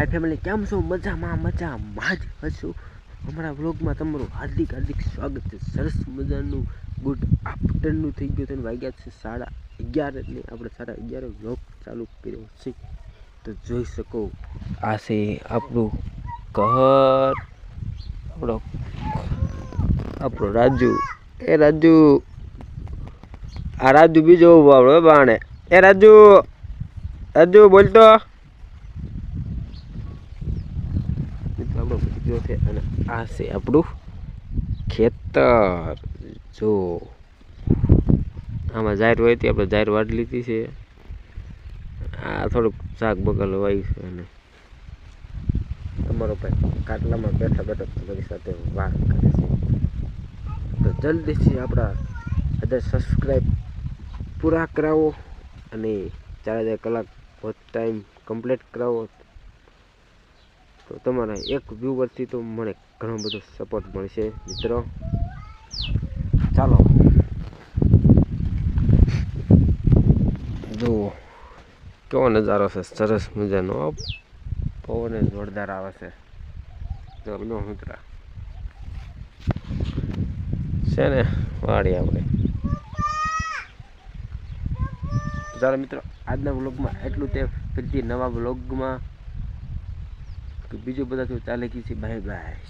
હાય family કેમ છો? મજામાં મજામાં જ હશો. અમારા વ્લોગમાં તમારું હાર્દિક હાર્દિક સ્વાગત છે. સરસ મજાનું ગુડ આફ્ટરનૂન થઈ ગયું અને વાગ્યા છે સાડા અગિયાર એટલે આપણે સાડા અગિયાર વ્લોગ ચાલુ કર્યો છે. તો જોઈ શકો, આ છે આપણું ઘર, આપણો આપણો રાજુ. એ રાજુ. આ રાજુ બીજો ઊભો આપણો બાણે. એ રાજુ રાજુ બોલતો મિત્રો આપણો બીજો છે અને આ છે આપણું ખેતર. જો, આમાં જાહેર હોય તે આપણે જાહેર વાડ લીધી છે. આ થોડુંક શાક બગલ વાય છે અને તમારો ભાઈ કાટલામાં બેઠા બેઠા તમારી સાથે વાત કરે છે. તો જલ્દીથી આપણા હજાર સબસ્ક્રાઈબ પૂરા કરાવો અને ચાર હજાર કલાક વોચ ટાઈમ કમ્પ્લીટ કરાવો. તો તમારા એક વ્યૂવરથી તો મને ઘણો બધો સપોર્ટ મળશે, મિત્રો. ચાલો. જુઓ. કેવો નજારો છે, સરસ મજાનો. પવન જોરદાર આવે છે. જમનો મિત્ર. છે ને વાળી આપણે. ચાલો, મિત્રો, આજના વ્લોગમાં એટલું તે ફરીથી નવા વ્લોગમાં બીજું બધાથી ચાલે છે બાય બાય